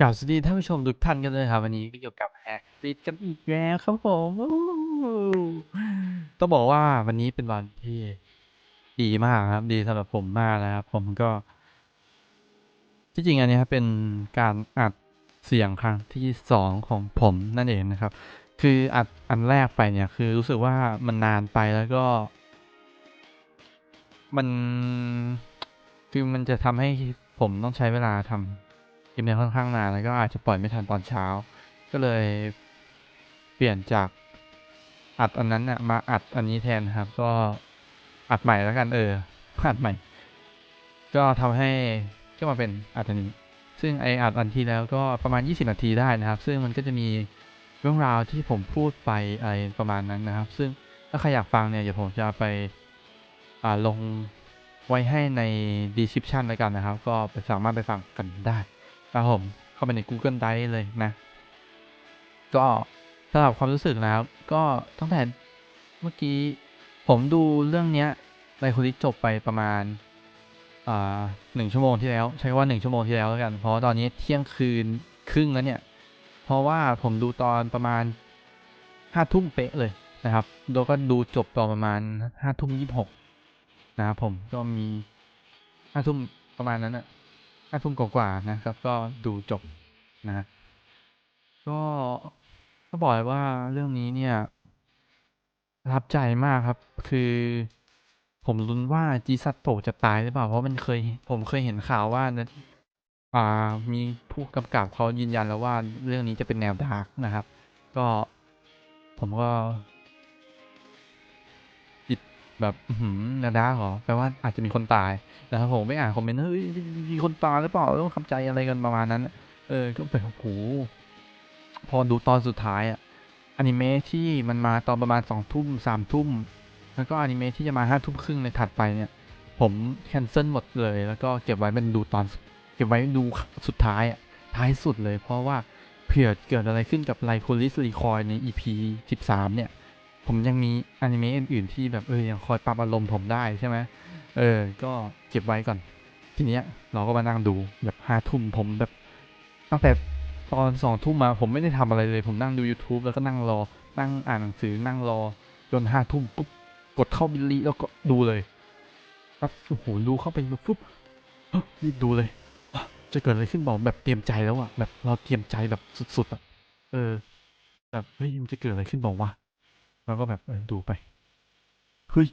กล่าวสวัสดีท่านผู้ชมทุกท่านกันเลยครับ วันนี้ก็อยู่กับแฮกติดกันอีกแล้วครับผมต้องบอกว่าวันนี้เป็นวันที่ดีมากครับ ดีสำหรับผมมากนะครับ ผมก็ที่จริงอันนี้ครับเป็นการอัดเสียงครั้งที่สองของผมนั่นเองนะครับ คืออัดอันแรกไปเนี่ยคือรู้สึกว่ามันนานไปแล้วก็ มันคือมันจะทำให้ผมต้องใช้เวลาทำ ลิปเนี่ยค่อนข้างนานแล้วก็อาจจะปล่อยไม่ทันตอนเช้า ก็เลยเปลี่ยนจากอัดอันนั้นน่ะมาอัดอันนี้แทนครับ ก็อัดใหม่แล้วกันเอออัดใหม่ ก็ทำให้ก็มาเป็นอัดอันนี้ ซึ่งไออัดอันที่แล้วก็ประมาณ 20 นาทีได้นะครับ ซึ่งมันก็จะมีเรื่องราวที่ผมพูดไปอะไรประมาณนั้นนะครับ ซึ่งถ้าใครอยากฟังเนี่ยเดี๋ยวผมจะไปอ่าลงไว้ให้ใน description แล้วกันนะครับ ก็ไปสามารถไปฟังกันได้ ครับผม เข้าไปใน Google Drive เลยนะ ก็สำหรับความรู้สึกนะครับ ก็ตั้งแต่เมื่อกี้ผมดูเรื่องเนี้ยไลคุริจบไปประมาณอ่าหนึ่งชั่วโมงที่แล้ว ใช้ว่าหนึ่งชั่วโมงที่แล้วแล้วกัน เพราะตอนนี้เที่ยงคืนครึ่งแล้วเนี่ย เพราะว่าผมดูตอนประมาณห้าทุ่มเป๊ะเลยนะครับแล้วก็ดูจบตอนประมาณห้าทุ่มยี่สิบหกนะครับผมก็มีห้าทุ่มประมาณนั้นอะ ห้าทุ่มกว่าๆนะครับ ก็ดูจบนะ ก็ก็บอกเลยว่าเรื่องนี้เนี่ยประทับใจมากครับ คือผมลุ้นว่าจีซัตโตะจะตายหรือเปล่า เพราะมันเคย ผมเคยเห็นข่าวว่านะอ่า มีผู้กำกับเขายืนยันแล้วว่าเรื่องนี้จะเป็นแนวดาร์กนะครับ ก็ผมก็ แบบหือแนวดาเหรอแปลว่าอาจจะมีคนตายนะครับผมไม่อ่านคอมเมนต์เฮ้ยมีคนตายหรือเปล่าต้องทำใจอะไรกันประมาณนั้น เออก็แบบโอ้โหพอดูตอนสุดท้ายอะอนิเมะที่มันมาตอนประมาณสองทุ่มสามทุ่ม แล้วก็อนิเมะที่จะมาห้าทุ่มครึ่งในถัดไปเนี่ย ผมแคนเซิลหมดเลย แล้วก็เก็บไว้เป็นดูตอน เก็บไว้ดูสุดท้ายอะท้ายสุดเลย เพราะว่าเผื่อเกิดอะไรขึ้นกับไลโพลิสรีคอยใน EP 13 เนี่ย ผมยังมีอนิเมะอื่นๆที่แบบเออยังคอยปรับอารมณ์ผมได้ใช่ไหมเออ ก็เก็บไว้ก่อน ทีเนี้ยเราก็มานั่งดูแบบห้าทุ่มผมแบบ ตั้งแต่ตอนสองทุ่มมาผมไม่ได้ทำอะไรเลย ผมนั่งดู YouTube แล้วก็นั่งรอ นั่งอ่านหนังสือนั่งรอจนห้าทุ่มปุ๊บกดเข้าบิลลี่แล้วก็ดูเลยปั๊บโอ้โหดูเข้าไปปุ๊บรีบดูเลยจะเกิดอะไรขึ้นบอกแบบเตรียมใจแล้วอะแบบเราเตรียมใจแบบสุดๆอะเออ แบบเฮ้ยมันจะเกิดอะไรขึ้นบอกว่า แล้วก็แบบเออดูไปเฮ้ย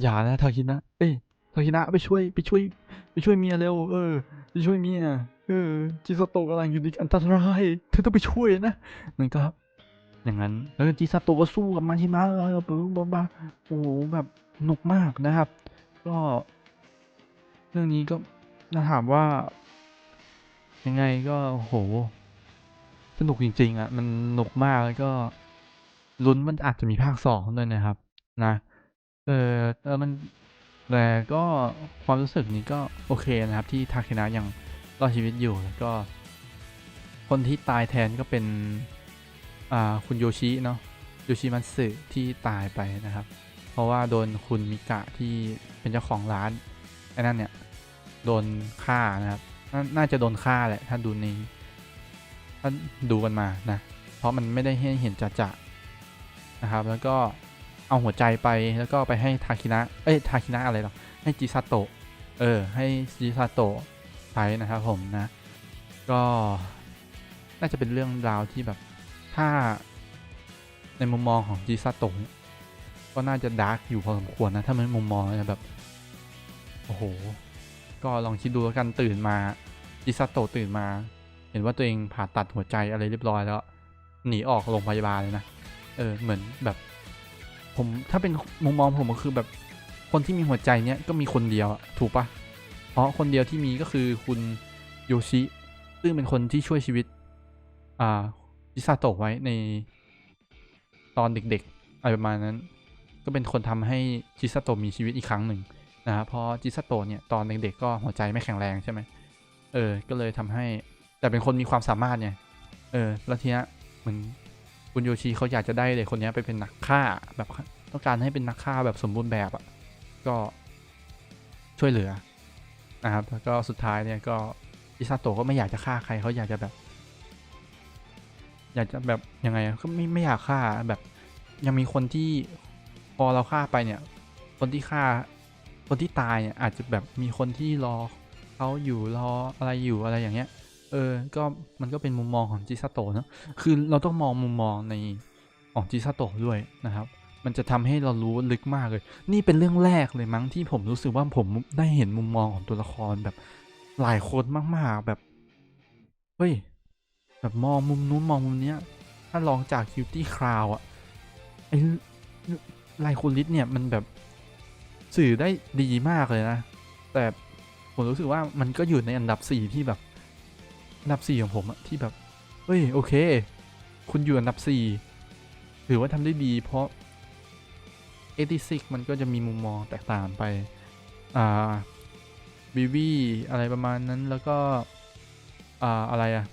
อย่านะทาคินะ เอ้ยทาคินะไปช่วยไปช่วย ไปช่วยเมียเร็ว เออ ไปช่วยเมีย เออ จิซาโตะกำลังอยู่ในอันตรายเธอต้องไปช่วยนะนั่นก็อย่างนั้น แล้วจิซาโตะก็สู้กับมาชิมะแล้วแบบบ้าโอ้โหแบบสนุกมากนะครับ ก็ เรื่องนี้ก็ถ้าถามว่า ยังไงก็โห สนุกจริง ๆ อะ มันสนุกมากแล้วก็ ลุ้นมันอาจจะมีภาคสองด้วยนะครับ นะ เออเออมันแต่ก็ความรู้สึกนี้ก็โอเคนะครับ ที่ทาเคนะยังรอดชีวิตอยู่แล้วก็ คนที่ตายแทนก็เป็น อ่าคุณโยชิเนาะโยชิมัตสึที่ตายไปนะครับ เพราะว่าโดนคุณมิกะที่เป็นเจ้าของร้านไอ้นั่นเนี่ย โดนฆ่านะครับนน่าจะโดนฆ่าแหละถ้าดูในถ้าดูกันมานะ เพราะมันไม่ได้ให้เห็นจะๆ นะครับ แล้วก็เอาหัวใจไปแล้วก็ไปให้ทาคินะเอ้ยทาคินะอะไรหรอให้จิซาโตะเออ ให้จิซาโตะไปนะครับผมนะ ก็น่าจะเป็นเรื่องราวที่แบบถ้าในมุมมองของจิซาโตะก็น่าจะดาร์กอยู่พอสมควรนะ ถ้ามันมุมมองแบบ โอ้โห ก็ลองคิดดูแล้วกันตื่นมาจิซาโตะตื่นมา เห็นว่าตัวเองผ่าตัดหัวใจอะไรเรียบร้อยแล้ว หนีออกโรงพยาบาลเลยนะ เออเหมือนแบบ ผมถ้าเป็นมุมมองผมก็คือแบบคนที่มีหัวใจเนี้ยก็มีคนเดียวอะถูกปะเพราะคนเดียวที่มีก็คือคุณโยชิ ซึ่งเป็นคนที่ช่วยชีวิต อ่าจิซาโตะไว้ในตอนเด็กๆอะไรประมาณนั้น ก็เป็นคนทำให้จิซาโตะมีชีวิตอีกครั้งหนึ่งนะครับเพราะจิซาโตะเนี่ยตอนเด็กๆก็หัวใจไม่แข็งแรงใช่ไหมเออ ก็เลยทำให้แต่เป็นคนมีความสามารถไงเออแล้วทีนี้เหมือน คุณโยชิเขาอยากจะได้เด็กคนนี้ไปเป็นนักฆ่าแบบต้องการให้เป็นนักฆ่าแบบสมบูรณ์แบบอะ่ะก็ช่วยเหลือนะครับแล้วก็สุดท้ายเนี่ยก็อิซาโตะก็ไม่อยากจะฆ่าใครเขาอยากจะแบบ อยากจะแบบยังไงก็ไม่ไม่อยากฆ่าแบบ ยังมีคนที่พอเราฆ่าไปเนี่ย คนที่ฆ่า คนที่ตายเนี่ยอาจจะแบบมีคนที่รอเขาอยู่รออะไรอยู่อะไรอย่างเงี้ย เออ ก็มันก็เป็นมุมมองของจิซาโตะเนะ คือเราต้องมองมุมมองในของจิซาโตะด้วยนะครับ มันจะทำให้เรารู้ลึกมากเลย นี่เป็นเรื่องแรกเลยมั้งที่ผมรู้สึกว่าผมได้เห็นมุมมองของตัวละครแบบหลายคนมากๆแบบ เฮ้ย แบบมองมุมนู้นมองมุมเนี้ย ถ้าลองจากคิวตี้คราวอะไอไลคูลิสเนี่ยมันแบบสื่อได้ดีมากเลยนะ แต่ผมรู้สึกว่ามันก็อยู่ในอันดับสี่ที่แบบ อันดับสี่ของผมอะที่แบบเฮ้ยโอเค คุณอยู่อันดับสี่ถือว่าทำได้ดี เพราะ86มันก็จะมีมุมมองแตกต่างไป อ่าบีวีอะไรประมาณนั้นแล้วก็ อ่า อะไรอะ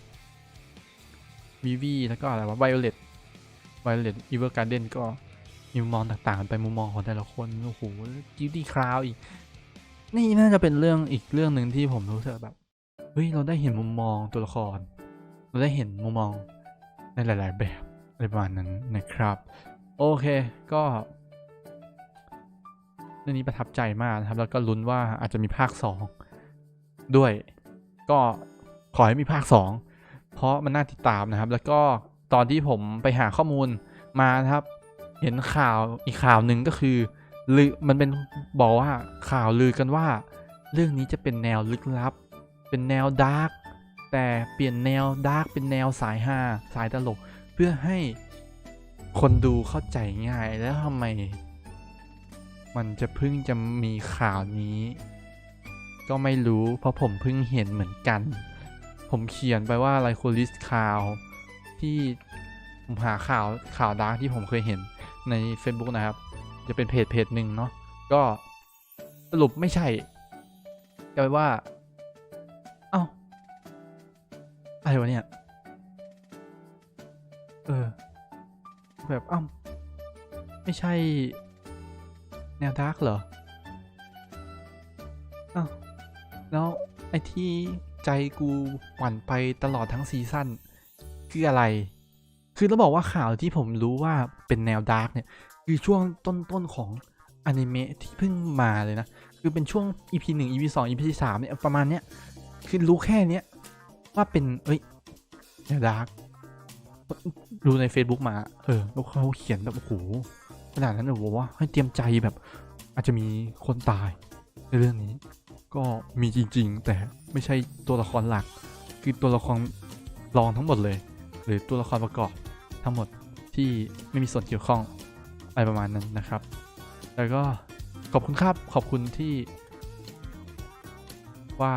บีวีแล้วก็อะไรวะไวโอเลตไวโอเลตอีเวอร์การ์เดนก็มีมุมมองต่างๆ ไปมุมมองของแต่ละคนโอ้โหกิวตี้คราวอีก นี่น่าจะเป็นเรื่องอีกเรื่องหนึ่งที่ผมรู้สึกแบบ ฮ้ยเราได้เห็นมุมมองตัวละคร เราได้เห็นมุมมองในหลาย ๆ แบบอะไรประมาณนั้นนะครับ โอเคก็เรื่องนี้ประทับใจมากนะครับ แล้วก็ลุ้นว่าอาจจะมีภาค 2 ด้วย ก็ขอให้มีภาค 2 เพราะมันน่าติดตามนะครับ แล้วก็ตอนที่ผมไปหาข้อมูลมานะครับ เห็นข่าวอีกข่าวหนึ่งก็คือลือมันเป็นบอกว่าข่าวลือกันว่า เรื่องนี้จะเป็นแนวลึกลับ เป็นแนวดาร์กแต่เปลี่ยนแนวดาร์กเป็นแนวสายฮาสายตลก เพื่อให้คนดูเข้าใจง่ายแล้วทำไม มันจะเพิ่งจะมีข่าวนี้ ก็ไม่รู้เพราะผมเพิ่งเห็นเหมือนกัน ผมเขียนไปว่าไลโคลิสข่าวที่ผมหาข่าวข่าวดาร์กที่ผมเคยเห็นใน Facebook นะครับ จะเป็นเพจเพจหนึ่งเนาะก็สรุปไม่ใช่กลายเป็นว่า วะเนี่ย เออ แบบอ้าไม่ใช่ แนวดาร์กเหรออ้าแล้วไอ้ที่ใจกูหวั่นไปตลอดทั้งซีซั่นคืออะไร คือต้องบอกว่าข่าวที่ผมรู้ว่าเป็นแนวดาร์กเนี่ย คือช่วงต้นๆของอนิเมะที่เพิ่งมาเลยนะ คือเป็นช่วง EP 1 EP 2 EP 3เนี่ยประมาณเนี้ย คือรู้แค่เนี้ย ว่าเป็น เอ้ยดาร์กรู้ใน Facebook มา เออแล้วเขาเขียนแบบโอ้โหขนาดนั้นเลยบอกว่าให้เตรียมใจแบบ อาจจะมีคนตายในเรื่องนี้ ก็มีจริง ๆ แต่ไม่ใช่ตัวละครหลัก คือตัวละครรองทั้งหมดเลย หรือตัวละครประกอบทั้งหมดที่ไม่มีส่วนเกี่ยวข้องอะไรประมาณนั้นนะครับ แล้วก็ขอบคุณครับขอบคุณที่ ว่า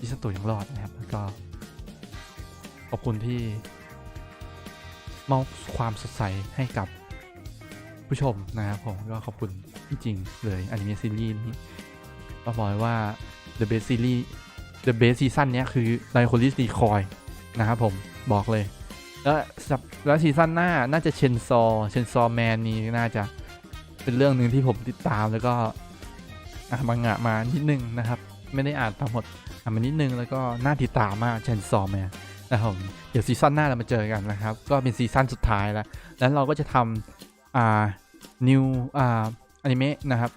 ดิสโตยังรอดนะครับแล้วก็ อบคุณที่มอบความสดใสให้กับผู้ชมนะครับผมก็ขอบคุณจริงๆเลยอนิเมะซีรีส์นี้ก็บอกเลยว่า The Best Series The Best Season เนี้ยคือ l i c o l i s Decoy นะครับผมบอกเลย แล้วแล้วซีซั่นหน้าน่าจะเชนซอเชนซอแมนนี่น่าจะเป็นเรื่องหนึ่งที่ผมติดตามแล้วก็อะมังงะมานิดนึงนะครับ ไม่ได้อ่านทั้งหมดอ่านมานิดนึงแล้วก็น่าติดตามมากเชนซอแมน นะครับ เดี๋ยวซีซั่นหน้าเรามาเจอกันนะครับ ก็เป็นซีซั่นสุดท้ายแล้ว แล้วเราก็จะทำอ่า new อ่าอนิเมะนะครับ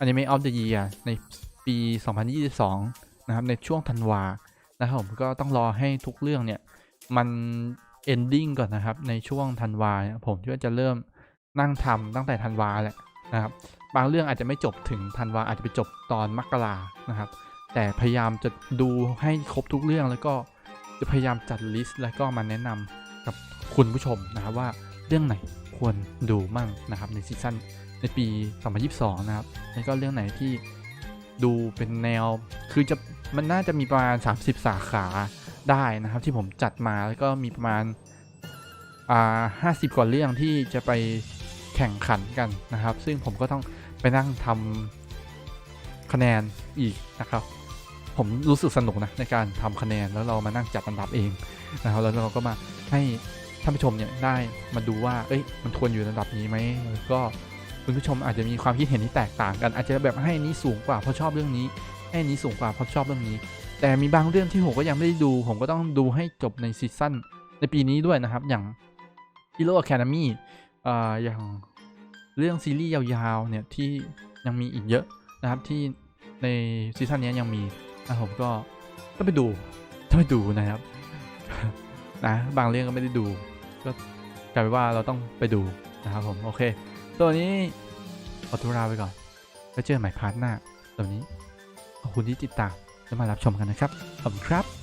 อนิเมะ of the year ในปี 2022 นะครับ ในช่วงธันวานะครับผมก็ต้องรอให้ทุกเรื่องเนี่ย มัน ending ก่อนนะครับ ในช่วงธันวาเนี่ยผมก็จะเริ่มนั่งทำตั้งแต่ธันวาแหละนะครับ บางเรื่องอาจจะไม่จบถึงธันวาอาจจะไปจบตอนมกรานะครับ แต่พยายามจะดูให้ครบทุกเรื่องแล้วก็ จะพยายามจัดลิสต์แล้วก็มาแนะนำกับคุณผู้ชมนะครับว่าเรื่องไหนควรดูมั่งนะครับในซีซั่นในปี 2022 นะครับ แล้วก็เรื่องไหนที่ดูเป็นแนว คือจะมันน่าจะมีประมาณ 30 สาขาได้นะครับ ที่ผมจัดมาแล้วก็มีประมาณอ่าห้าสิบกว่าเรื่องที่จะไปแข่งขันกันนะครับ ซึ่งผมก็ต้องไปนั่งทำคะแนนอีกนะครับ ผมรู้สึกสนุกนะในการทำคะแนนแล้วเรามานั่งจัดอันดับเองนะครับแล้วเราก็มาให้ท่านผู้ชมเนี่ยได้มาดูว่าเอ้ยมันควรอยู่ในระดับนี้ไหมก็คุณผู้ชมอาจจะมีความคิดเห็นที่แตกต่างกัน อาจจะแบบให้นี้สูงกว่าเพราะชอบเรื่องนี้ให้นนี้สูงกว่าเพราะชอบเรื่องนี้ แต่มีบางเรื่องที่ผมก็ยังไม่ได้ดู ผมก็ต้องดูให้จบในซีซั่นในปีนี้ด้วยนะครับ อย่าง Hero Academy อ่าอย่างเรื่องซีรีส์ยาวๆเนี่ยที่ยังมีอีกเยอะนะครับที่ในซีซั่นนี้ยังมี นะผมก็ต้องไปดูต้องไปดูนะครับนะบางเรื่องก็ไม่ได้ดู ก็กลายเป็นว่าเราต้องไปดูนะครับผมโอเค ตัวนี้ขอทุราไปก่อนแล้วเจอใหม่พาร์ทหน้าตัวนี้ขอบคุณที่ติดตามและมารับชมกันนะครับขอบคุณครับ